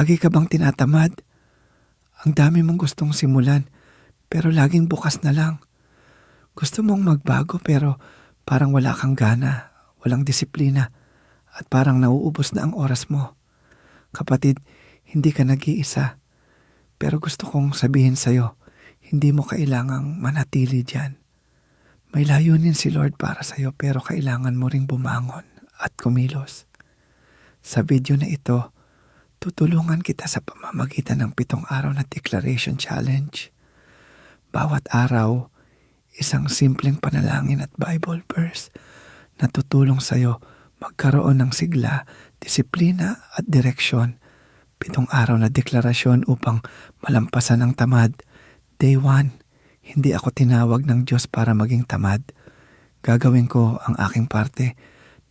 Lagi ka bang tinatamad? Ang dami mong gustong simulan, pero laging bukas na lang. Gusto mong magbago pero parang wala kang gana, walang disiplina, at parang nauubos na ang oras mo. Kapatid, hindi ka nag-iisa. Pero gusto kong sabihin sa'yo, hindi mo kailangang manatili dyan. May layunin si Lord para sa'yo pero kailangan mo ring bumangon at kumilos. Sa video na ito, tutulungan kita sa pamamagitan ng pitong araw na Declaration Challenge. Bawat araw, isang simpleng panalangin at Bible verse na tutulong sa'yo magkaroon ng sigla, disiplina at direksyon. Pitong araw na deklarasyon upang malampasan ang tamad. Day 1, hindi ako tinawag ng Diyos para maging tamad. Gagawin ko ang aking parte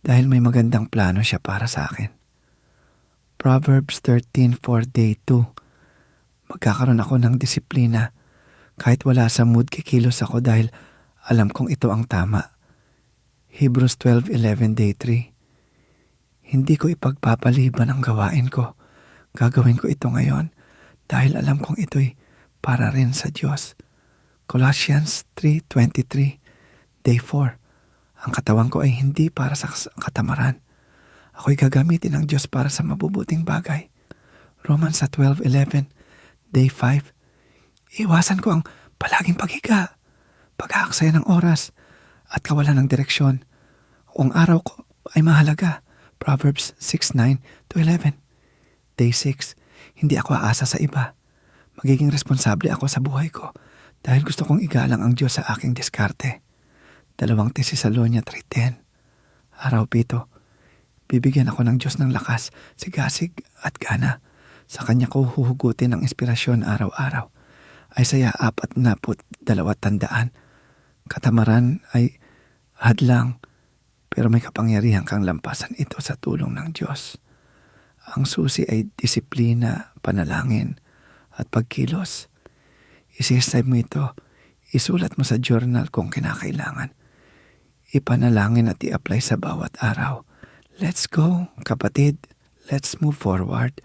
dahil may magandang plano siya para sa akin. Proverbs 13 for day 2. Magkakaroon ako ng disiplina. Kahit wala sa mood kikilos ako dahil alam kong ito ang tama. Hebrews 12.11 day 3. Hindi ko ipagpapaliban ang gawain ko. Gagawin ko ito ngayon dahil alam kong ito'y para rin sa Diyos. Colossians 3.23 Day 4 Ang katawan ko ay hindi para sa katamaran. Ako'y gagamitin ng Diyos para sa mabubuting bagay. Romans sa 12.11 Day 5 Iwasan ko ang palaging paghiga, pag-aaksaya ng oras, at kawalan ng direksyon. Kung araw ko ay mahalaga. Proverbs 6.9 to 11 Day 6 Hindi ako aasa sa iba. Magiging responsable ako sa buhay ko dahil gusto kong igalang ang Diyos sa aking diskarte. Dalawang Tesalonia 3.10 Araw pito, bibigyan ako ng Diyos ng lakas, sigasig at gana. Sa Kanya ko huhugutin ang inspirasyon araw-araw. Isaiah 4 na put dalawa tandaan. Katamaran ay hadlang, pero may kapangyarihan kang lampasan ito sa tulong ng Diyos. Ang susi ay disiplina, panalangin, at pagkilos. Isisay mo ito, isulat mo sa journal kung kinakailangan. Ipanalangin at i-apply sa bawat araw. Let's go, kapatid. Let's move forward.